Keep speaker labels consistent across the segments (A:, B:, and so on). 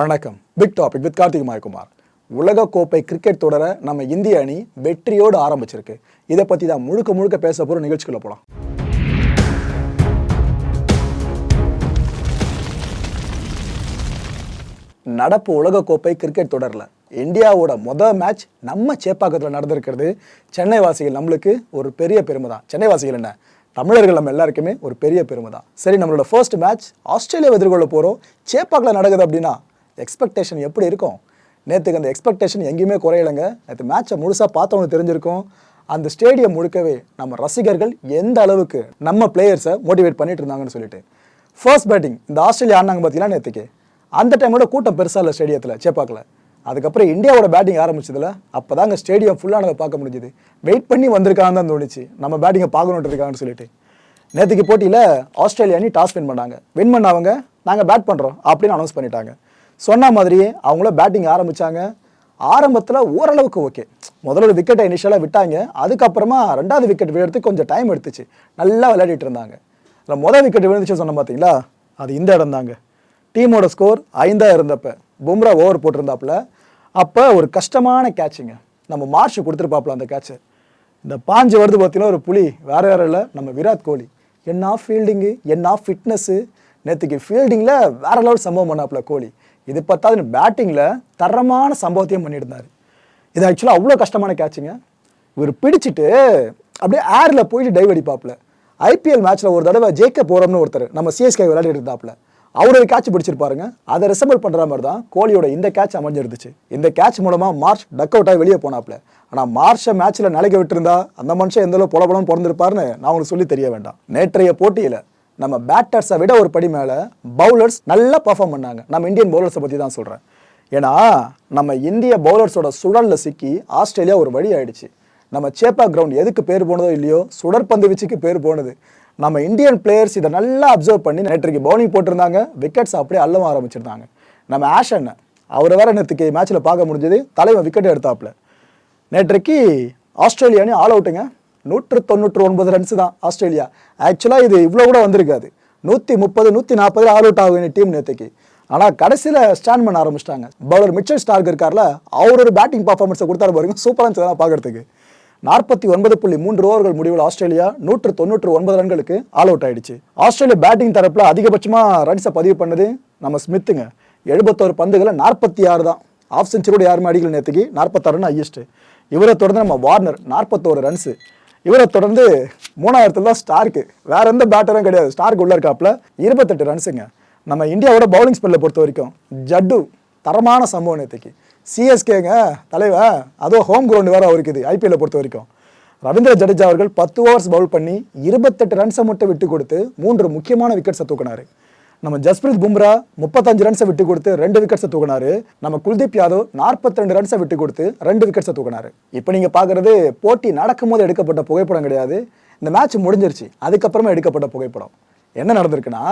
A: வணக்கம். Big topic with Karthik Mayakumar. உலகக்கோப்பை cricket தொடரை நம்ம இந்திய அணி வெற்றியோடு ஆரம்பிச்சிருக்கு. இதை பற்றி தான் முழுக்க முழுக்க பேச போகிற நிகழ்ச்சிக்குள்ளே போகலாம் நடப்பு உலகக்கோப்பை கிரிக்கெட் தொடரில் இந்தியாவோட மொதல் மேட்ச் நம்ம சேப்பாக்கத்தில் நடந்திருக்கிறது சென்னை வாசிகள் நம்மளுக்கு ஒரு பெரிய பெருமை தான். சென்னை வாசிகள் என்ன? தமிழர்கள் நம்ம எல்லாருக்குமே ஒரு பெரிய பெருமை தான். சரி நம்மளோட ஃபர்ஸ்ட் மேட்ச் ஆஸ்திரேலியா எதிர்கொள்ள போகிறோம் சேப்பாக்கில் நடக்குது அப்படின்னா எக்ஸ்பெக்டேஷன் எப்படி இருக்கும்? நேற்றுக்கு அந்த எக்ஸ்பெக்டேஷன் எங்கேயுமே குறையலைங்க. நேற்று மேட்சை முழுசாக பார்த்தவங்களுக்கு தெரிஞ்சிருக்கும். அந்த ஸ்டேடியம் முழுக்கவே நம்ம ரசிகர்கள் எந்த அளவுக்கு நம்ம பிளேயர்ஸை மோட்டிவேட் பண்ணிட்டு இருந்தாங்கன்னு சொல்லிட்டு. ஃபர்ஸ்ட் பேட்டிங் இந்த ஆஸ்திரேலியா ஆனாங்க பார்த்தீங்கன்னா நேற்றுக்கு அந்த டைமோட கூட்டம் பெருசாக இல்லை ஸ்டேடியத்தில் சேப்பாக்கில் அதுக்கப்புறம் இந்தியாவோட பேட்டிங் ஆரம்பிச்சதில் அப்போ தாங்க ஸ்டேடியம் ஃபுல்லானதை பார்க்க முடிஞ்சுது. வெயிட் பண்ணி வந்திருக்காங்க தான் தோணுச்சு. நம்ம பேட்டிங்கை பார்க்கணுன்ட்டு இருக்காங்கன்னு சொல்லிட்டு. நேற்றுக்கு போட்டியில் ஆஸ்திரேலியா அணி டாஸ் வின் பண்ணாங்க. வின் பண்ணவங்க நாங்கள் பேட் பண்ணுறோம் அப்படின்னு அனௌன்ஸ் பண்ணிட்டாங்க. சொன்ன மாதிரியே அவங்கள பேட்டிங் ஆரம்பித்தாங்க ஆரம்பத்தில் ஓரளவுக்கு ஓகே முதல்ல ஒரு விக்கெட்டை இனிஷியலாக விட்டாங்க. அதுக்கப்புறமா ரெண்டாவது விக்கெட் விழுறதுக்கு கொஞ்சம் டைம் எடுத்துச்சு. நல்லா விளையாடிட்டு இருந்தாங்க. இல்லை முதல் விக்கெட் விழுந்துச்சு சொன்ன பார்த்தீங்களா அது இந்த இடம் தாங்க. டீமோட ஸ்கோர் ஐந்தாக இருந்தப்ப பும்ரா ஓவர் போட்டிருந்தாப்புல. அப்போ ஒரு கஷ்டமான கேட்சுங்க நம்ம மார்ஷ் கொடுத்துருப்பாப்புல அந்த கேட்சு இந்த பாஞ்சு வருது பார்த்தீங்கன்னா ஒரு புலி. வேறு வேற இல்லை. நம்ம விராட் கோலி. என்ன ஃபீல்டிங்கு என்ன ஃபிட்னஸ்ஸு நேற்றுக்கு ஃபீல்டிங்கில் வேற லெவல் சம்பவம் பண்ணாப்புல கோலி. இது பத்தாவது பேட்டிங்கில் தரமான சம்பவத்தையும் பண்ணியிருந்தார். இது ஆக்சுவலாக அவ்வளோ கஷ்டமான கேட்சுங்க இவர் பிடிச்சிட்டு அப்படியே ஏரில் போயிட்டு டைவ் அடிப்பாப்பில். ஐபிஎல் மேட்ச்சில் ஒரு தடவை ஜெயிக்க போகிறோம்னு ஒருத்தர் நம்ம சிஎஸ்கே விளையாடிட்டு இருந்தாப்புல. அவர் ஒரு கேட்ச் பிடிச்சிருப்பாருங்க. அதை ரிசம்பிள் பண்ணுற மாதிரி தான் கோலியோட இந்த கேட்ச் அமைஞ்சிருந்துச்சு. இந்த கேட்ச் மூலமாக மார்ச் டக் அவுட் ஆகி வெளியே போனாப்புல. ஆனால் மார்ஷை மேட்ச்சில் நிலைக்க விட்டுருந்தா அந்த மனுஷன் எந்தளவு புலபலம் பிறந்திருப்பாருன்னு நான் உங்களுக்கு சொல்லி தெரிய வேண்டாம். நேற்றைய போட்டியில் நம்ம பேட்டர்ஸை விட ஒரு படி மேலே பவுலர்ஸ் நல்லா பர்ஃபார்ம் பண்ணாங்க. நம்ம இந்தியன் பவுலர்ஸை பற்றி தான் சொல்கிறேன் ஏன்னா நம்ம இந்திய பவுலர்ஸோட சுழலில் சிக்கி ஆஸ்திரேலியா ஒரு வழி ஆயிடுச்சு. நம்ம சேப்பா கிரவுண்ட் எதுக்கு பேர் போனதோ இல்லையோ சுடற்பந்து வீச்சுக்கு பேர் போனது. நம்ம இந்தியன் பிளேயர்ஸ் இதை நல்லா அப்சர்வ் பண்ணி நேற்றுக்கு பவுலிங் போட்டிருந்தாங்க விக்கெட்ஸ் அப்படியே அள்ளவும் ஆரம்பிச்சிருந்தாங்க. நம்ம ஆஷன் அவரை வேற நேற்றுக்கு மேட்ச்சில் பார்க்க முடிஞ்சது தலைவன் விக்கெட் எடுத்தாப்புல. நேற்றைக்கு ஆஸ்திரேலியானே ஆல் அவுட்டுங்க நூற்று தொண்ணூற்று ஒன்பது ரன்ஸ் தான் ஆஸ்திரேலியா. ஆக்சுவலாக இது இவ்வளோ கூட வந்திருக்காது. நூற்றி முப்பது நூற்றி நாற்பது ஆல் அவுட் ஆகும் டீம் நேற்றுக்கு ஆனால் கடைசியில் ஸ்டாண்ட் பண்ண ஆரம்பிச்சிட்டாங்க. பவுலர் மிச்சல் ஸ்டார்க் இருக்கார்ல அவர் ஒரு பேட்டிங் பர்ஃபார்மன்ஸை கொடுத்தாரு பாருங்க சூப்பராக இருந்துச்சு பார்க்கறதுக்கு. நாற்பத்தி ஒன்பது புள்ளி மூன்று ஓவர்கள் முடிவில் ஆஸ்திரேலியா நூற்று தொண்ணூற்று ஒன்பது ரன்களுக்கு ஆல் அவுட் ஆயிடுச்சு. ஆஸ்திரேலியா பேட்டிங் தரப்பில் அதிகபட்சமாக ரன்ஸை பதிவு பண்ணது நம்ம ஸ்மித்துங்க எழுபத்தோரு பந்துகளை நாற்பத்தி ஆறு தான். ஆஃப் செஞ்சுரியோட யாருமே அடிக்கல நேற்றுக்கு நாற்பத்தாறுன்னு ஹையஸ்ட்டு இவரை தொடர்ந்து நம்ம வார்னர் நாற்பத்தோரு ரன்ஸு இவரை தொடர்ந்து மூணாயிரத்துல தான் ஸ்டார்க்கு வேற எந்த பேட்டரும் கிடையாது. ஸ்டார்க் உள்ள இருக்காப்புல இருபத்தெட்டு ரன்ஸுங்க நம்ம இந்தியாவோட பவுலிங் ஸ்பெல்லை பொறுத்த வரைக்கும் ஜட்டு தரமான சம்பவம் நேற்றுக்கு சிஎஸ்கேங்க தலைவன் அதுவும் ஹோம் கிரவுண்டு வேற அவருக்கு இது ஐபிஎல்லை பொறுத்த வரைக்கும். ரவீந்திர ஜடேஜா அவர்கள் பத்து ஓவர்ஸ் பவுல் பண்ணி இருபத்தெட்டு ரன்ஸை மட்டும் விட்டு கொடுத்து மூன்று முக்கியமான விக்கெட்ஸை தூக்கினார். நம்ம ஜஸ்பிரீத் பும்ரா முப்பத்தஞ்சு ரன்ஸை விட்டு கொடுத்து ரெண்டு விக்கெட்ஸை தூக்கினாரு. நம்ம குல்தீப் யாதவ் நாற்பத்தி ரெண்டு ரன்ஸை விட்டு கொடுத்து ரெண்டு விக்கெட்ஸை தூக்கினாரு. இப்போ நீங்கள் பார்க்குறது போட்டி நடக்கும்போது எடுக்கப்பட்ட புகைப்படம் கிடையாது. இந்த மேட்ச் முடிஞ்சிருச்சு. அதுக்கப்புறமா எடுக்கப்பட்ட புகைப்படம். என்ன நடந்திருக்குன்னா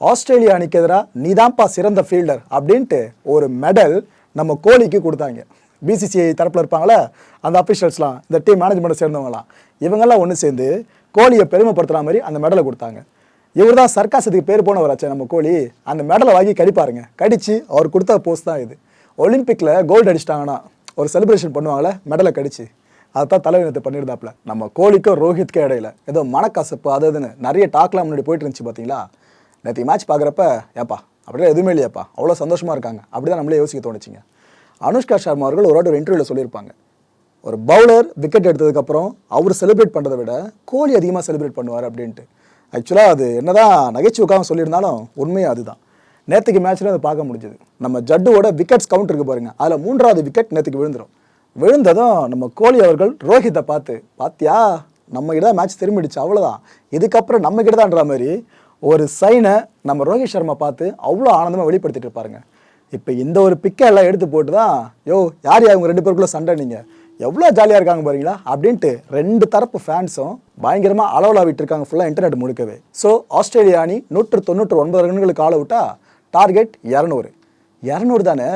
A: ஆஸ்திரேலியா அணிக்கு எதிராக நீதான்ப்பா சிறந்த ஃபீல்டர் அப்படின்ட்டு ஒரு மெடல் நம்ம கோலிக்கு கொடுத்தாங்க. பிசிசிஐ தரப்பில் இருப்பாங்களே அந்த அஃபிஷியல்ஸ்லாம் இந்த டீம் மேனேஜ்மெண்ட்டை சேர்ந்தவங்களாம் இவங்கெல்லாம் ஒன்று சேர்ந்து கோலியை பெருமைப்படுத்துகிற மாதிரி அந்த மெடலை கொடுத்தாங்க. இவர் தான் சர்க்காசத்துக்கு பேர் போனவராச்சே நம்ம கோலி. அந்த மெடலை வாங்கி கடிப்பாருங்க. கடித்து அவர் கொடுத்த போஸ்ட் தான் இது. ஒலிம்பிக்கில் கோல்டு அடிச்சிட்டாங்கன்னா ஒரு செலிப்ரேஷன் பண்ணுவாங்களே மெடலை கடிச்சு. அதைத்தான் தலைவினத்தை பண்ணியிருந்தாப்புல நம்ம கோலிக்கும் ரோஹித்க்கும் இடையில. ஏதோ மனக்கசப்பு அது இதுன்னு நிறைய டாக்லாம் முன்னாடி போயிட்டு இருந்துச்சு பார்த்தீங்களா நேற்று மேட்ச் பார்க்குறப்ப ஏப்பா அப்படியே எதுவுமே இல்லையாப்பா அவ்வளோ சந்தோஷமாக இருக்காங்க. அப்படி தான் நம்மளே யோசிக்க தோணுச்சுங்க. அனுஷ்கா சர்மா அவர்கள் ஒரு ஒரு இன்டர்வியூவில் சொல்லியிருப்பாங்க. ஒரு பவுலர் விக்கெட் எடுத்ததுக்கப்புறம் அவர் செலிப்ரேட் பண்ணுறதை விட கோலி அதிகமாக செலிப்ரேட் பண்ணுவார் அப்படின்ட்டு. ஆக்சுவலாக அது என்னதான் நகைச்சுவைக்காக சொல்லியிருந்தாலும் உண்மையாக அதுதான். நேற்றுக்கு மேட்ச்சில் அதை பார்க்க முடிஞ்சது. நம்ம ஜட்டுவோட விக்கெட்ஸ் கவுண்ட் இருக்கு பாருங்கள் அதில் மூன்றாவது விக்கெட் நேற்றுக்கு விழுந்துடும் விழுந்ததும் நம்ம கோலி அவர்கள் ரோஹித்தை பார்த்து பார்த்தியா நம்ம கிட்ட மேட்ச் திரும்பிடுச்சு அவ்வளோதான் இதுக்கப்புறம் நம்ம கிட்ட மாதிரி ஒரு சைனை நம்ம ரோஹித் சர்மா பார்த்து அவ்வளோ ஆனந்தமாக வெளிப்படுத்திட்டு இருப்பாருங்க. இப்போ இந்த ஒரு பிக்கை எல்லாம் எடுத்து போட்டு தான் யோ யார் யார் ரெண்டு பேருக்குள்ளே சண்டை நீங்கள் எவ்வளோ ஜாலியாக இருக்காங்க பாருங்களா? அப்படின்ட்டு ரெண்டு தரப்பு ஃபேன்ஸும் பயங்கரமாக அளவில் விட்டு இருக்காங்க ஃபுல்லாக இன்டர்நெட் முழுக்கவே. ஸோ ஆஸ்திரேலியா அணி நூற்று தொண்ணூற்று ஒன்பது ரன்களுக்கு ஆள விட்டா டார்கெட் இரநூறு. இரநூறு தானே?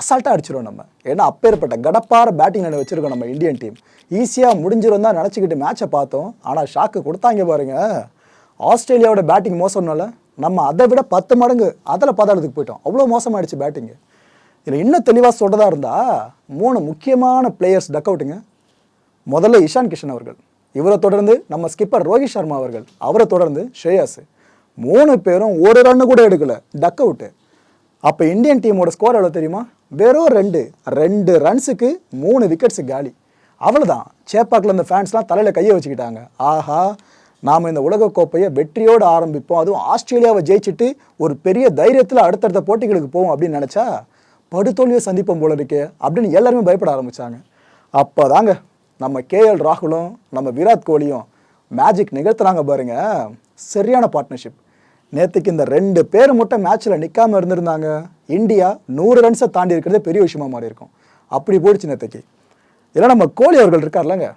A: அசால்ட்டாக அடிச்சிடும் நம்ம. ஏன்னா அப்பேற்பட்ட கடப்பார பேட்டிங் லைன் வச்சுருக்கோம் நம்ம இந்தியன் டீம் ஈஸியாக முடிஞ்சிரும் தான் நினச்சிக்கிட்டு மேட்சை பார்த்தோம். ஆனால் ஷாக்கு கொடுத்தாங்க பாருங்க. ஆஸ்திரேலியாவோட பேட்டிங் மோசம்னால நம்ம அதை விட பத்து மடங்கு அதில் பதாளத்துக்கு போயிட்டோம். அவ்வளோ மோசமாகிடுச்சு பேட்டிங்கு இதில் இன்னும் தெளிவாக சொல்கிறதா இருந்தால் மூணு முக்கியமான பிளேயர்ஸ் டக் அவுட்டுங்க முதல்ல இஷான் கிஷன் அவர்கள். இவரை தொடர்ந்து நம்ம ஸ்கிப்பர் ரோஹித் சர்மா அவர்கள் அவரை தொடர்ந்து ஷ்ரேயாஸ். மூணு பேரும் ஒரு ரன்னு கூட எடுக்கல டக் அவுட்டு அப்போ இந்தியன் டீமோட ஸ்கோர் எவ்வளோ தெரியுமா? வெறும் ரெண்டு. ரெண்டு ரன்ஸுக்கு மூணு விக்கெட்ஸு காலி. அவ்வளோதான் சேப்பாக்கில் இந்த ஃபேன்ஸ்லாம் தலையில் கையை வச்சுக்கிட்டாங்க. ஆஹா நாம் இந்த உலகக்கோப்பையை வெற்றியோடு ஆரம்பிப்போம். அதுவும் ஆஸ்திரேலியாவை ஜெயிச்சுட்டு ஒரு பெரிய தைரியத்தில் அடுத்தடுத்த போட்டிகளுக்கு போவோம் அப்படின்னு நினச்சா படுதோல்வியை சந்திப்போம் போல இருக்கே அப்படின்னு எல்லாருமே பயப்பட ஆரம்பிச்சாங்க. அப்போதாங்க நம்ம கேஎல் ராகுலும் நம்ம விராட் கோலியும் மேஜிக் நிகழ்த்துறாங்க பாருங்க. சரியான பார்ட்னர்ஷிப் நேற்றுக்கு இந்த ரெண்டு பேர் மட்டும் மேட்ச்சில் நிற்காமல் இருந்திருந்தாங்க. இந்தியா நூறு ரன்ஸை தாண்டி இருக்கிறதே பெரிய விஷயமா மாறி இருக்கும். அப்படி போயிடுச்சு நேற்றுக்கு ஏன்னா நம்ம கோலி அவர்கள் இருக்கார்லங்க.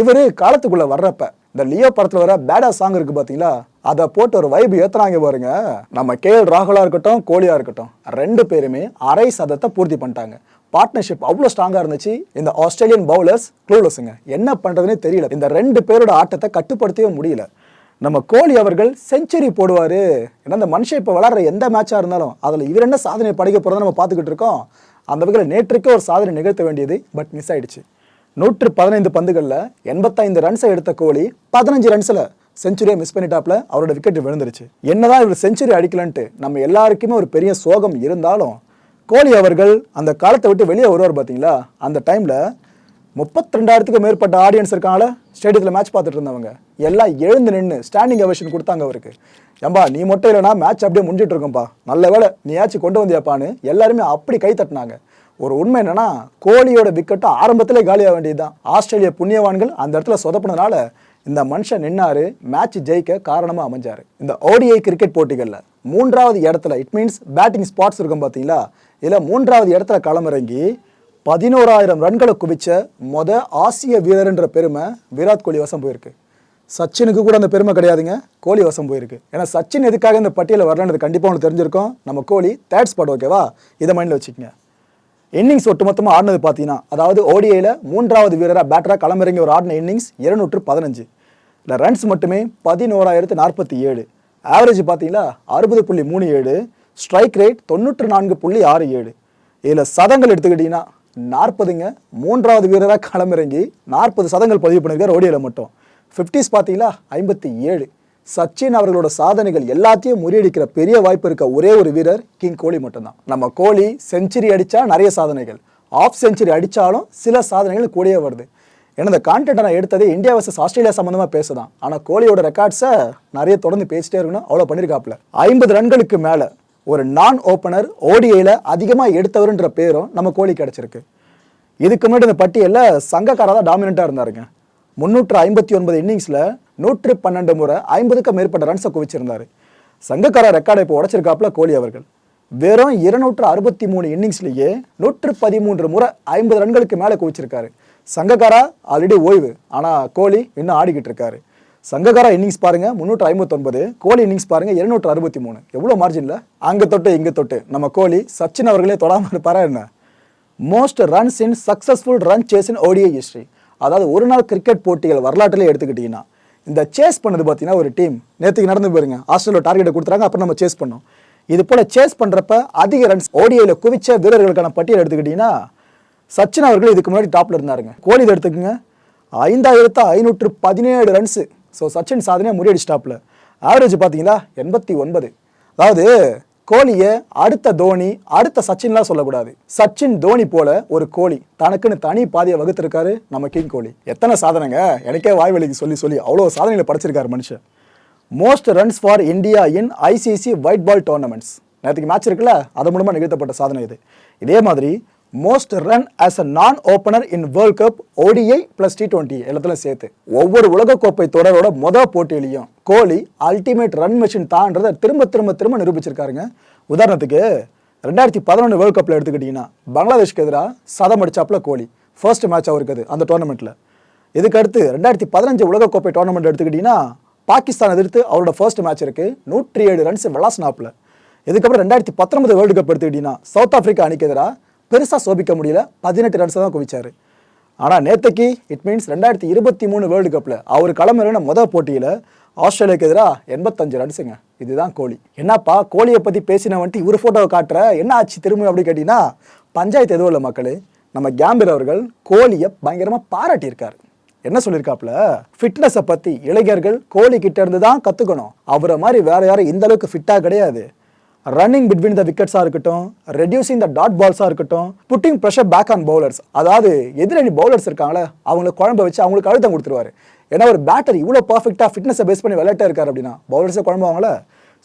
A: இவர் காலத்துக்குள்ளே வர்றப்ப இந்த லியோ படத்தில் வர பேடா சாங் இருக்குது பார்த்தீங்களா அதை போட்டு ஒரு வைப் ஏத்துறாங்க பாருங்க. நம்ம கே எல் ராகுலா இருக்கட்டும் கோலியா இருக்கட்டும் ரெண்டு பேருமே அரை சதத்தை பூர்த்தி பண்ணிட்டாங்க. பார்ட்னர்ஷிப் அவ்வளோ ஸ்ட்ராங்காக இருந்துச்சு. இந்த ஆஸ்திரேலியன் பவுலர்ஸ் க்ளூலஸுங்க என்ன பண்ணுறதுனே தெரியல. இந்த ரெண்டு பேரோட ஆட்டத்தை கட்டுப்படுத்தவே முடியல. நம்ம கோலி அவர்கள் செஞ்சுரி போடுவார். ஏன்னா இந்த மனுஷன் இப்போ விளாட்ற எந்த மேட்சாக இருந்தாலும் அதில் இவர் என்ன சாதனை படைக்க போகிறத நம்ம பார்த்துக்கிட்டு இருக்கோம். அந்த வகையில் நேற்றுக்கே ஒரு சாதனை நிகழ்த்த வேண்டியது பட் மிஸ் ஆயிடுச்சு. நூற்று பதினைந்து பந்துகளில் எண்பத்தைந்து ரன்ஸை எடுத்த கோலி பதினஞ்சு ரன்ஸில் செஞ்சுரியை மிஸ் பண்ணிட்டாப்ல அவரோட விக்கெட் விழுந்துருச்சு. என்னதான் இவர் செஞ்சுரி அடிக்கலன்ட்டு நம்ம எல்லாருக்குமே ஒரு பெரிய சோகம் இருந்தாலும் கோலி அவர்கள் அந்த காலத்தை விட்டு வெளியே வருவார் பார்த்தீங்களா அந்த டைமில் முப்பத்திரெண்டாயிரத்துக்கும் மேற்பட்ட ஆடியன்ஸ் இருக்காங்கள ஸ்டேடியத்தில் மேட்ச் பார்த்துட்டு இருந்தவங்க. எல்லாம் எழுந்து நின்று ஸ்டாண்டிங் அவேஷன் கொடுத்தாங்க அவருக்கு. ஏம்பா நீ மட்டும் இல்லைனா மேட்ச் அப்படியே முடிஞ்சிட்டு இருக்கும்பா. நல்ல வேலை நீயாச்சும் கொண்டு வந்தியாப்பான்னு எல்லாருமே அப்படி கை தட்டினாங்க. ஒரு உண்மை என்னன்னா கோலியோட விக்கெட்டும் ஆரம்பத்திலே காலியாக வேண்டியது தான் ஆஸ்திரேலிய புண்ணியவான்கள் அந்த இடத்துல சொதப்பினதுனால இந்த மனுஷன் நின்னாரு மேட்ச் ஜெயிக்க காரணமாக அமைஞ்சாரு. இந்த ஓடிஐ கிரிக்கெட் போட்டிகளில் மூன்றாவது இடத்துல இட் மீன்ஸ் பேட்டிங் ஸ்பாட்ஸ் இருக்கும் பார்த்தீங்களா இதில் மூன்றாவது இடத்துல களமிறங்கி பதினோராயிரம் ரன்களை குவிச்ச மொத ஆசிய வீரர்ன்ற பெருமை விராட் கோலி வசம் போயிருக்கு. சச்சினுக்கு கூட அந்த பெருமை கிடையாதுங்க கோலி வசம் போயிருக்கு. ஏன்னா சச்சின் எதுக்காக இந்த பட்டியலில் வரலன்றது கண்டிப்பாக உங்களுக்கு தெரிஞ்சிருக்கும். நம்ம கோலி தேர்ட் ஸ்பாட் ஓகேவா இதை மைண்டில் வச்சுக்கோங்க. இன்னிங்ஸ் ஒட்டுமொத்தமாக ஆடினது பார்த்தீங்கன்னா அதாவது ஓடிஐயில் மூன்றாவது வீரராக பேட்டராக களமிறங்கி ஒரு ஆடின இன்னிங்ஸ் இருநூற்று பதினஞ்சு. இல்லை ரன்ஸ் மட்டுமே பதினோராயிரத்து நாற்பத்தி ஏழு. ஆவரேஜ் பார்த்தீங்களா அறுபது புள்ளி மூணு ஏழு. ஸ்ட்ரைக் ரேட் தொண்ணூற்று நான்கு புள்ளி ஆறு ஏழு. இதில் சதங்கள் எடுத்துக்கிட்டிங்கன்னா நாற்பதுங்க மூன்றாவது வீரராக களமிறங்கி நாற்பது சதங்கள் பதிவு பண்ணியிருக்கார் ஓடிஐயில் மட்டும். ஃபிஃப்டிஸ் பார்த்தீங்களா ஐம்பத்தி ஏழு. சச்சின் அவர்களோட சாதனைகள் எல்லாத்தையும் முறியடிக்கிற பெரிய வாய்ப்பு இருக்க ஒரே ஒரு வீரர் கிங் கோலி மட்டும்தான். நம்ம கோலி செஞ்சுரி அடித்தா நிறைய சாதனைகள். ஆஃப் செஞ்சுரி அடித்தாலும் சில சாதனைகள் கூடயே வருது. ஏன்னா இந்த நான் எடுத்ததே இந்தியா வர்சஸ் ஆஸ்திரேலியா சம்மந்தமாக பேசுதான். ஆனால் கோலியோட ரெக்கார்ட்ஸை நிறைய தொடர்ந்து பேசிட்டே இருக்கணும். அவ்வளோ பண்ணியிருக்காப்புல ஐம்பது ரன்களுக்கு மேலே ஒரு நான் ஓப்பனர் ஓடிஐயில் அதிகமாக எடுத்தவருன்ற பேரும் நம்ம கோலி கிடச்சிருக்கு. இதுக்கு முன்னாடி இந்த பட்டியலில் சங்கக்காரா தான் டாமினண்ட்டாக இருந்தாருங்க. முன்னூற்று ஐம்பத்தி ஒன்பது இன்னிங்ஸில் நூற்று பன்னெண்டு முறை ஐம்பதுக்கும் மேற்பட்ட ரன்ஸை குவிச்சிருந்தாரு. சங்கக்காரா ரெக்கார்டை இப்போ உடைச்சிருக்காப்புல கோலி அவர்கள். வெறும் இருநூற்று அறுபத்தி மூணு இன்னிங்ஸ்லேயே நூற்று பதிமூன்று முறை ஐம்பது ரன்களுக்கு மேலே குவிச்சிருக்காரு. சங்கக்காரா ஆல்ரெடி ஓய்வு ஆனால் கோலி இன்னும் ஆடிக்கிட்டு இருக்காரு. சங்ககாரா இன்னிங்ஸ் பாருங்க முன்னூற்று ஐம்பத்தொன்பது கோலி இன்னிங்ஸ் பாருங்க இருநூற்று அறுபத்தி மூணு. எவ்வளோ மார்ஜினில் அங்கே தொட்டு இங்கே தொட்டு. நம்ம கோலி சச்சின் அவர்களே தொடாமல் இருப்பாரா என்ன? Most runs in successful run chase in ODI history அதாவது ஒரு நாள் கிரிக்கெட் போட்டிகள் வரலாற்றிலே எடுத்துக்கிட்டிங்கன்னா இந்த சேஸ் பண்ணது பார்த்தீங்கன்னா ஒரு டீம் நேற்றுக்கு நடந்து போயிருங்க ஆஸ்திரேலியா டார்கெட்டை கொடுத்துறாங்க அப்புறம் நம்ம சேஸ் பண்ணோம். இது போல் சேஸ் பண்ணுறப்ப அதிக ரன்ஸ் ஓடிஐயில் குவிச்ச வீரர்களுக்கான பட்டியல் எடுத்துக்கிட்டிங்கன்னா சச்சின் அவர்கள் இதுக்கு முன்னாடி டாப்பில் இருந்தாருங்க. கோலி இதை எடுத்துக்கோங்க. ஐந்தாயிரத்து ஐநூற்று பதினேழு ரன்ஸு ஸோ சச்சின் சாதனையாக முறியடிச்சு டாப்பில் ஆவரேஜ் பார்த்தீங்களா? எண்பத்தி ஒன்பது. அதாவது கோலியை அடுத்த தோனி அடுத்த சச்சின்லாம் சொல்லக்கூடாது. சச்சின் தோனி போல ஒரு கோலி. தனக்குன்னு தனி பாதையை வகுத்திருக்காரு நம்ம கிங் கோலி. எத்தனை சாதனைங்க? எனக்கே வாய்வழிக்கு சொல்லி சொல்லி அவ்வளோ சாதனைகளை படைச்சிருக்காரு மனுஷன். Most runs for India in ICC white ball tournaments நேற்றுக்கு மேட்ச் இருக்குல்ல? அது மூலமாக நிகழ்த்தப்பட்ட சாதனை இது. இதே மாதிரி most run as a non opener in world cup ODI plus T twenty எல்லாத்துலையும் சேர்த்து. ஒவ்வொரு உலகக்கோப்பை தொடரோட மொதல் போட்டியிலையும் கோலி அல்டிமேட் ரன் மெஷின் தான்றதை திரும்ப திரும்ப திரும்ப நிரூபிச்சிருக்காருங்க. உதாரணத்துக்கு ரெண்டாயிரத்தி பதினொன்று வேர்ல்ட் கப்பில் எடுத்துக்கிட்டிங்கன்னா பங்களாதேஷ்க்கு எதிராக சதம் அடிச்சாப்புல கோலி. ஃபர்ஸ்ட் மேட்ச் அவருக்கு அது அந்த டோர்னமெண்ட்டில் இதுக்கு அடுத்து ரெண்டாயிரத்தி பதினஞ்சு உலகக்கோப்பை டோர்னமெண்ட் எடுத்துக்கிட்டிங்கன்னா பாகிஸ்தான் எதிர்த்து அவரோட ஃபர்ஸ்ட் மேட்ச் இருக்குது நூற்றி ஏழு ரன்ஸ் விளாஸ்னாப்பில் இதுக்கப்புறம் ரெண்டாயிரத்தி பத்தொன்பது வேர்ல்டு கப் எடுத்துக்கிட்டிங்கன்னா சவுத் ஆஃப்ரிக்கா அணிக்கு எதிராக பெருசாக சோபிக்க முடியல. பதினெட்டு ரன்ஸை தான் குவிச்சார். ஆனால் நேற்றுக்கு இட் மீன்ஸ் ரெண்டாயிரத்தி இருபத்தி மூணு வேர்ல்டு கப்பில் அவர் களமிறங்கின முதல் போட்டியில் ஆஸ்திரேலியாவுக்கு எதிராக எண்பத்தஞ்சு ரன்ஸுங்க இதுதான் கோலி. என்னப்பா கோலியை பற்றி பேசின வந்துட்டு இவர் ஃபோட்டோவை காட்டுற? என்ன ஆச்சு திரும்ப அப்படி கேட்டிங்கன்னா பஞ்சாயத்து எதுவும் இல்லை மக்களே. நம்ம கேம்பர் அவர்கள் கோலியை பயங்கரமாக பாராட்டியிருக்காரு. என்ன சொல்லியிருக்காப்புல? ஃபிட்னஸை பற்றி இளைஞர்கள் கோலி கிட்ட இருந்து தான் கற்றுக்கணும் அவரை மாதிரி வேற யாரும் இந்த அளவுக்கு ஃபிட்டாக கிடையாது. ரன்னிங் பிட்வீன் த விக்கெட்ஸாக இருக்கட்டும் ரெடியூசிங் த டாட் பால்ஸாக இருக்கட்டும் putting pressure back on bowlers அதாவது எதிரணி பவுலர்ஸ் இருக்காங்களே அவங்களை குழம்ப வச்சு அவங்களுக்கு அழுத்தம் கொடுத்துருவார். ஏன்னா ஒரு பேட்டர் இவ்வளோ பர்ஃபெக்டாக ஃபிட்னஸை பேஸ் பண்ணி விளையாட்டே இருக்கார் அப்படின்னா பவுலர்ஸை குழம்புவாங்களே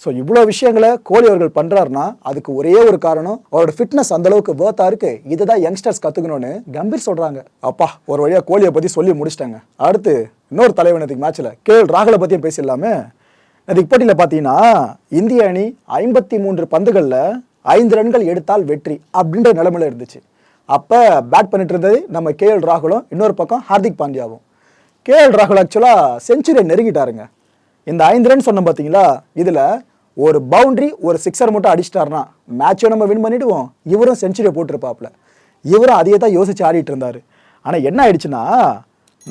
A: ஸோ இவ்வளோ விஷயங்களை கோலி அவர்கள் பண்ணுறாருன்னா அதுக்கு ஒரே ஒரு காரணம் அவரோட ஃபிட்னஸ் அந்தளவுக்கு வேர்த்தாக இருக்குது இதை தான் யங்ஸ்டர்ஸ் கற்றுக்கணும்னு கம்பீர் சொல்கிறாங்க அப்பா ஒரு வழியாக கோலியை பற்றி சொல்லி முடிச்சிட்டாங்க. அடுத்து இன்னொரு தலைவனத்துக்கு மேட்ச்சில் மேட்ச்சில் கேஎல் ராகுலை பற்றியும் பேசிடலாமே. அதுக்கு போட்டியில் பார்த்தீங்கன்னா இந்திய அணி ஐம்பத்தி மூன்று பந்துகளில் ஐந்து ரன்கள் எடுத்தால் வெற்றி அப்படின்ற நிலைமையில இருந்துச்சு. அப்போ பேட் பண்ணிட்டு இருந்தது நம்ம கேஎல் ராகுலும் இன்னொரு பக்கம் ஹார்திக் பாண்டியாவும். கேஎல் ராகுல் ஆக்சுவலாக செஞ்சுரியை நெருங்கிட்டாருங்க. இந்த ஐந்து ரன் சொன்னோம் பார்த்தீங்களா இதில் ஒரு பவுண்ட்ரி ஒரு சிக்ஸர் மட்டும் அடிச்சிட்டாருனா மேட்சை நம்ம வின் பண்ணிவிடுவோம் இவரும் செஞ்சுரியை போட்டிருப்பாப்புல. இவரும் அதையே தான் யோசிச்சு ஆடிட்டு இருந்தார். ஆனால் என்ன ஆயிடுச்சுன்னா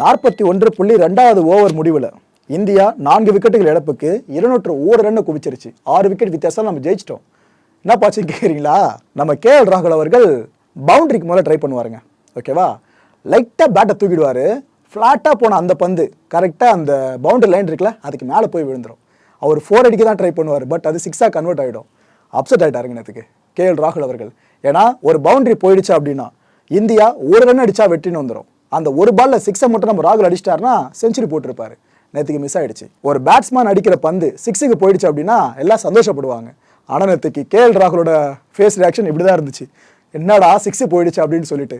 A: நாற்பத்தி ஒன்று புள்ளி ரெண்டாவது ஓவர் முடிவில் இந்தியா நான்கு விக்கெட்டுகள் இழப்புக்கு இருநூற்று ஒரு ரன்னு குவிச்சிருச்சு. ஆறு விக்கெட் வித்தியாசம் நம்ம ஜெயிச்சிட்டோம். என்ன பாச்சு கேட்குறீங்களா நம்ம கேஎல் ராகுல் அவர்கள் பவுண்டரிக்கு முதல்ல ட்ரை பண்ணுவாருங்க. ஓகேவா லைட்டாக பேட்டை தூக்கிடுவார். ஃப்ளாட்டாக போன அந்த பந்து கரெக்டாக அந்த பவுண்டரி லைன் இருக்குல்ல அதுக்கு மேலே போய் விழுந்துடும் அவர் ஃபோர் அடிக்கு தான் ட்ரை பண்ணுவார் பட் அது சிக்ஸாக கன்வெர்ட் ஆகிடும் அப்செட் ஆகிட்டாருங்க நேற்றுக்கு கேஎல் ராகுல் அவர்கள். ஏன்னா ஒரு பவுண்டரி போயிடுச்சு அப்படின்னா இந்தியா ஒரு ரன் அடித்தா வெற்றின்னு வந்துடும் அந்த ஒரு பாலில் சிக்ஸை மட்டும் நம்ம ராகுல் அடிச்சிட்டாருன்னா செஞ்சுரி போட்டிருப்பாரு. நேற்றுக்கு மிஸ் ஆகிடுச்சு ஒரு பேட்ஸ்மேன் அடிக்கிற பந்து சிக்ஸுக்கு போயிடுச்சு அப்படின்னா எல்லாம் சந்தோஷப்படுவாங்க. ஆனால் நேற்றுக்கு கேஎல் ராகுலோட ஃபேஸ் ரியாக்ஷன் இப்படி தான் இருந்துச்சு. என்னடா சிக்ஸு போயிடுச்சு அப்படின்னு சொல்லிட்டு.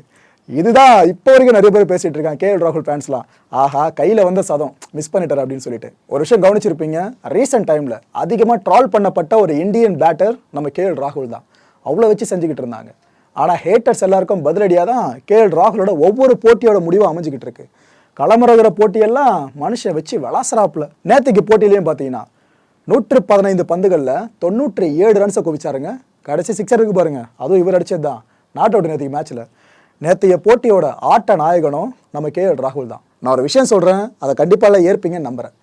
A: இதுதான் இப்போ வரைக்கும் நிறைய பேர் பேசிகிட்டு இருக்காங்க கேஎல் ராகுல் ஃபேன்ஸ்லாம் ஆஹா கையில் வந்த சதம் மிஸ் பண்ணிட்டார் அப்படின்னு சொல்லிட்டு. ஒரு விஷயம் கவனிச்சிருப்பீங்க ரீசெண்ட் டைமில் அதிகமாக ட்ரால் பண்ணப்பட்ட ஒரு இந்தியன் பேட்டர் நம்ம கேஎல் ராகுல் தான். அவ்வளோ வச்சு செஞ்சுக்கிட்டு இருந்தாங்க. ஆனால் ஹேட்டர்ஸ் எல்லாருக்கும் பதிலடியாக தான் கேஎல் ராகுலோட ஒவ்வொரு போட்டியோட முடிவும் அமைஞ்சிக்கிட்டு இருக்குது களமிறகுற போட்டியெல்லாம் மனுஷன் வச்சு விளாசுறாப்புல நேற்றுக்கு போட்டியிலையும் பார்த்தீங்கன்னா நூற்று பதினைந்து பந்துகளில் தொண்ணூற்றி ஏழு ரன்ஸை குவிச்சாருங்க. கடைசி சிக்ஸர் இருக்கு பாருங்க. அதுவும் இவர் அடிச்சது தான் நாட் அவுட் நேற்றுக்கு மேட்ச்சில் நேற்றைய போட்டியோட ஆட்ட நாயகனும் நம்ம கேஎல் ராகுல் தான். நான் ஒரு விஷயம் சொல்கிறேன் அதை கண்டிப்பாக ஏற்பீங்கன்னு நம்புகிறேன்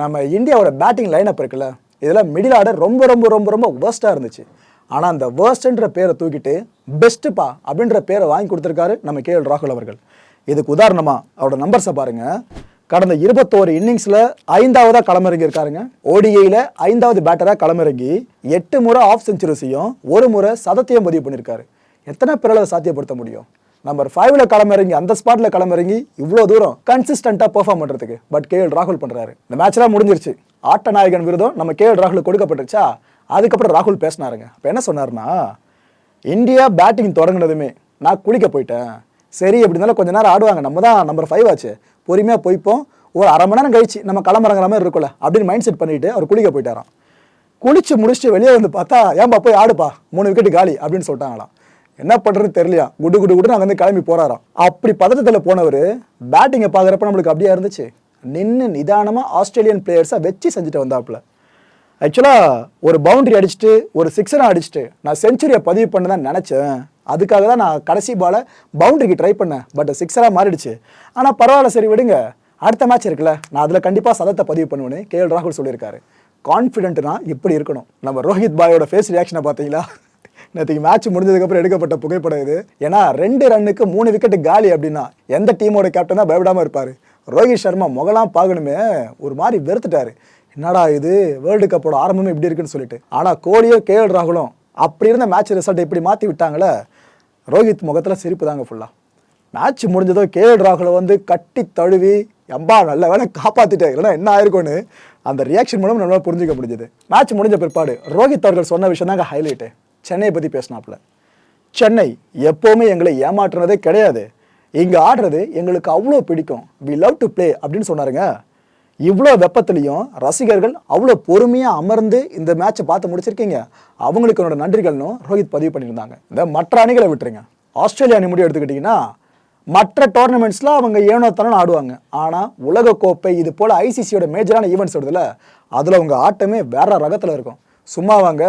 A: நம்ம இந்தியாவோட பேட்டிங் லைனப் இருக்குல்ல இதில் மிடில் ஆர்டர் ரொம்ப ரொம்ப ரொம்ப ரொம்ப வேர்ஸ்ட்டாக இருந்துச்சு. ஆனால் அந்த வேர்ஸ்ட்ன்ற பேரை தூக்கிட்டு பெஸ்ட்டுப்பா அப்படின்ற பேரை வாங்கி கொடுத்துருக்காரு நம்ம கேஎல் ராகுல் அவர்கள். இதுக்கு உதாரணமாக அவரோட நம்பர்ஸை பாருங்க. கடந்த இருபத்தோரு இன்னிங்ஸில் ஐந்தாவதாக களமிறங்கி இருக்காருங்க ஓடிஐயில் ஐந்தாவது பேட்டராக களமிறங்கி எட்டு முறை ஆஃப் செஞ்சுரிஸையும் ஒரு முறை சதத்தையும் பதிவு பண்ணியிருக்காரு. எத்தனை பேரால் அதை சாத்தியப்படுத்த முடியும்? நம்பர் ஃபைவ்ல களமிறங்கி அந்த ஸ்பாட்ல களமிறங்கி இவ்வளோ தூரம் கன்சிஸ்டண்ட்டாக பெர்ஃபார்ம் பண்ணுறதுக்கு பட் கேஎல் ராகுல் பண்ணுறாரு இந்த மேட்ச்லாம் முடிஞ்சிருச்சு. ஆட்ட நாயகன் விருதம் நம்ம கேஎல் ராகுல் கொடுக்கப்பட்டுருச்சா? அதுக்கப்புறம் ராகுல் பேசினாருங்க. இப்போ என்ன சொன்னாருன்னா இந்தியா பேட்டிங் தொடங்கினதுமே நான் குளிக்க போயிட்டேன். சரி எப்படி இருந்தாலும் கொஞ்ச நேரம் ஆடுவாங்க. நம்ம தான் நம்பர் ஃபைவ் ஆச்சு. பொறுமையாக போய்ப்போம். ஒரு அரை மணி நேரம் கழிச்சு நம்ம கிளம்புறங்கிற மாதிரி இருக்கும்ல அப்படின்னு மைண்ட் செட் பண்ணிட்டு அவர் குளிக்க போயிட்டாராம். குளிச்சு முடிச்சுட்டு வெளியே வந்து பார்த்தா ஏன்பா போய் ஆடுப்பா மூணு விக்கெட் காலி அப்படின்னு சொல்லிட்டாங்களாம். என்ன பண்ணுறதுன்னு தெரியலையா. குடு குடு குடுன்னு அங்கேருந்து கிளம்பி போறாராம். அப்படி பதட்டத்தில் போனவர் பேட்டிங்கை பார்க்குறப்ப நம்மளுக்கு அப்படியே இருந்துச்சு. நின்று நிதானமாக ஆஸ்திரேலியன் பிளேயர்ஸை வச்சு செஞ்சுட்டு வந்தாப்புல. ஆக்சுவலாக ஒரு பவுண்டரி அடிச்சுட்டு ஒரு சிக்ஸரை அடிச்சுட்டு நான் செஞ்சுரியை பதிவு பண்ண தான் நினச்சேன். அதுக்காக தான் நான் கடைசி பாலை பவுண்டரிக்கு ட்ரை பண்ணேன். பட் சிக்ஸராக மாறிடுச்சு. ஆனால் பரவாயில்ல சரி விடுங்க. அடுத்த மேட்ச் இருக்குல்ல நான் அதில் கண்டிப்பாக சதத்தை பதிவு பண்ணுவேன்னு கேஎல் ராகுல் சொல்லியிருக்காரு. கான்ஃபிடென்ட்னா இப்படி இருக்கணும். நம்ம ரோஹித் பாயோட ஃபேஸ் ரியாக்ஷனை பார்த்தீங்களா? நேற்றுக்கு மேட்ச் முடிஞ்சதுக்கப்புறம் எடுக்கப்பட்ட புகைப்படம் இது. ஏன்னா ரெண்டு ரன்னுக்கு மூணு விக்கெட்டு காலி அப்படின்னா எந்த டீமோட கேப்டன் தான் பயப்படாமல் இருப்பார்? ரோஹித் சர்மா முகலாம் பார்க்கணுமே ஒரு மாதிரி வெறுத்துட்டாரு. என்னடா இது? வேர்ல்டு கப்போட ஆரம்பமே இப்படி இருக்குன்னு சொல்லிட்டு. ஆனால் கோலியோ கேஎல் ராகுலும் அப்படி இருந்த மேட்ச் ரிசல்ட் இப்படி மாற்றி விட்டாங்களே. ரோஹித் முகத்தில் சிரிப்பு தாங்க ஃபுல்லாக மேட்ச் முடிஞ்சதோ கேஎல் ராகுலை வந்து கட்டி தழுவி எம்பா நல்ல வேலை காப்பாற்றிட்டேன் இல்லைன்னா என்ன ஆயிருக்கும்னு? அந்த ரியாக்ஷன் மூலம் நம்மளால புரிஞ்சிக்க முடிஞ்சது. மேட்ச் முடிஞ்ச பிற்பாடு ரோஹித் அவர்கள் சொன்ன விஷயம் தாங்க ஹைலைட்டு சென்னையை பற்றி பேசினாப்புல. சென்னை எப்போவுமே எங்களை ஏமாற்றுனதே கிடையாது. இங்கே ஆடுறது எங்களுக்கு அவ்வளோ பிடிக்கும். வி லவ் டு ப்ளே அப்படின்னு சொன்னாருங்க. இவ்வளோ வெப்பத்துலேயும் ரசிகர்கள் அவ்வளோ பொறுமையாக அமர்ந்து இந்த மேட்சை பார்த்து முடிச்சிருக்கீங்க. அவங்களுக்கு என்னோட நன்றிகள்னும் ரோஹித் பதிவு பண்ணியிருந்தாங்க. இந்த மற்ற அணிகளை விட்டுருங்க. ஆஸ்திரேலியா அணி முடிவு எடுத்துக்கிட்டிங்கன்னா மற்ற டோர்னமெண்ட்ஸில் அவங்க ஏனோ தானே ஆடுவாங்க. ஆனால் உலகக்கோப்பை இது போல் ஐசிசியோட மேஜரான ஈவெண்ட்ஸ் வருதுல அதில் அவங்க ஆட்டமே வேற ரகத்தில் இருக்கும். சும்மாவாங்க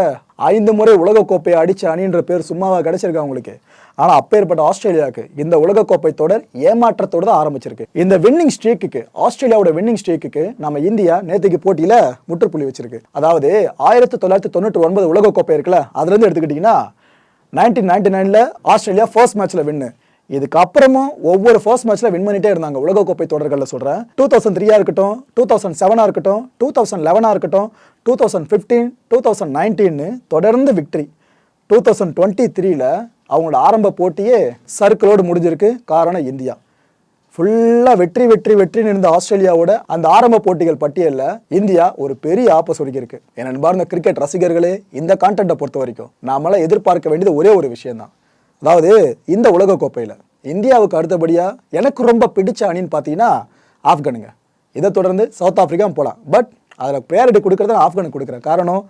A: ஐந்து முறை உலகக்கோப்பையை அடிச்ச அணின்ற பேர் சும்மாவாக கிடச்சிருக்கா அவங்களுக்கு ஆனால் அப்பேற்பட்ட ஆஸ்திரேலியாவுக்கு இந்த உலகக்கோப்பை தொடர் ஏமாற்றத்தோடு தான் ஆரம்பிச்சிருக்கு. இந்த வின்னிங் ஸ்ட்ரீக்குக்கு ஆஸ்திரேலியாவோட வின்னிங் ஸ்ட்ரீக்குக்கு நம்ம இந்தியா நேற்றுக்கு போட்டியில் முற்றுப்புள்ளி வச்சிருக்கு. அதாவது ஆயிரத்தி தொள்ளாயிரத்தி தொண்ணூற்றி ஒன்பது உலகக்கோப்பை இருக்குல்ல அதுலேருந்து எடுத்துக்கிட்டிங்கன்னா நைன்டீன் நைன்டி நைனில் ஆஸ்திரேலியா ஃபர்ஸ்ட் மேட்ச்சில் வின்னு இதுக்கப்புறமும் ஒவ்வொரு ஃபர்ஸ்ட் மேட்ச்ல வின் பண்ணிட்டே இருந்தாங்க உலகக்கோப்பை தொடர்களில் சொல்கிறேன் டூ தௌசண்ட் த்ரீயா இருக்கட்டும் டூ தௌசண்ட் செவனாக இருக்கட்டும் டூ தௌசண்ட் லெவனாக இருக்கட்டும் two thousand fifteen two thousand நைன்டீன்னு தொடர்ந்து விக்ட்ரி டூ தௌசண்ட் டுவெண்ட்டி த்ரீல அவங்களோட ஆரம்ப போட்டியே சர்க்கிளோடு முடிஞ்சிருக்கு. காரணம் இந்தியா. ஃபுல்லாக வெற்றி வெற்றி வெற்றின்னு இருந்த ஆஸ்திரேலியாவோட அந்த ஆரம்ப போட்டிகள் பட்டியலில் இந்தியா ஒரு பெரிய ஆப்பை சொல்லியிருக்கு என் அன்பார்ந்த கிரிக்கெட் ரசிகர்களே இந்த கான்டென்ட்டை பொறுத்த வரைக்கும் நாமெல்லாம் எதிர்பார்க்க வேண்டியது ஒரே ஒரு விஷயந்தான் அதாவது இந்த உலகக்கோப்பையில் இந்தியாவுக்கு அடுத்தபடியாக எனக்கு ரொம்ப பிடிச்ச அணின்னு பார்த்தீங்கன்னா ஆப்கானுங்க. இதை தொடர்ந்து சவுத் ஆஃப்ரிக்கா போகலாம் பட் அதில் ப்ரையாரிட்டி கொடுக்குறது நான் ஆப்கானுக்கு கொடுக்குறேன். காரணம்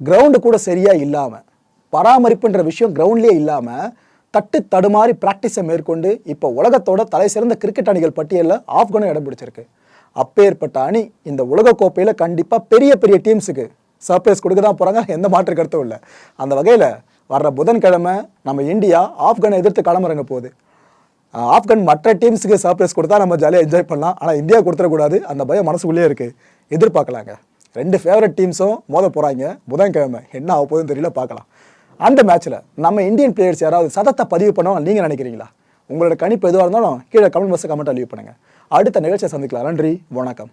A: கிரவுண்டு கூட சரியாக இல்லாமல் பராமரிப்புன்ற விஷயம் கிரவுண்ட்லேயே இல்லாமல் தட்டு தடுமாறி ப்ராக்டிஸை மேற்கொண்டு இப்போ உலகத்தோட தலை சிறந்த கிரிக்கெட் அணிகள் பட்டியலில் ஆப்கானும் இடம் பிடிச்சிருக்கு. அப்பேற்பட்ட அணி இந்த உலகக்கோப்பையில் கண்டிப்பாக பெரிய பெரிய டீம்ஸுக்கு சர்ப்ரைஸ் கொடுக்க தான் போகிறாங்க எந்த மாற்று கருத்தும் இல்லை. அந்த வகையில் வர்ற புதன்கிழமை நம்ம இந்தியா ஆப்கானை எதிர்த்து களமிறங்க போகுது. ஆப்கான் மற்ற டீம்ஸுக்கு சர்ப்ரைஸ் கொடுத்தா நம்ம ஜாலியாக என்ஜாய் பண்ணலாம். ஆனால் இந்தியா கொடுத்துடக்கூடாது. அந்த பயம் மனசுக்குள்ளேயே இருக்குது எதிர்பார்க்கலாங்க. ரெண்டு ஃபேவரட் டீம்ஸும் மோத போகிறாங்க புதன்கிழமை என்ன ஆக போகுதுன்னு தெரியல பார்க்கலாம். அந்த மேட்ச்சில் நம்ம இந்தியன் பிளேயர்ஸ் யாராவது சதத்தை பதிவு பண்ணுவாங்க நீங்கள் நினைக்கிறீங்களா? உங்களோட கணிப்பு எதுவாக இருந்தாலும் கீழே கமெண்ட் பாக்ஸில் கமெண்ட்டாக லீவ் பண்ணுங்கள் அடுத்த நிகழ்ச்சியை சந்திக்கலாம். நன்றி வணக்கம்.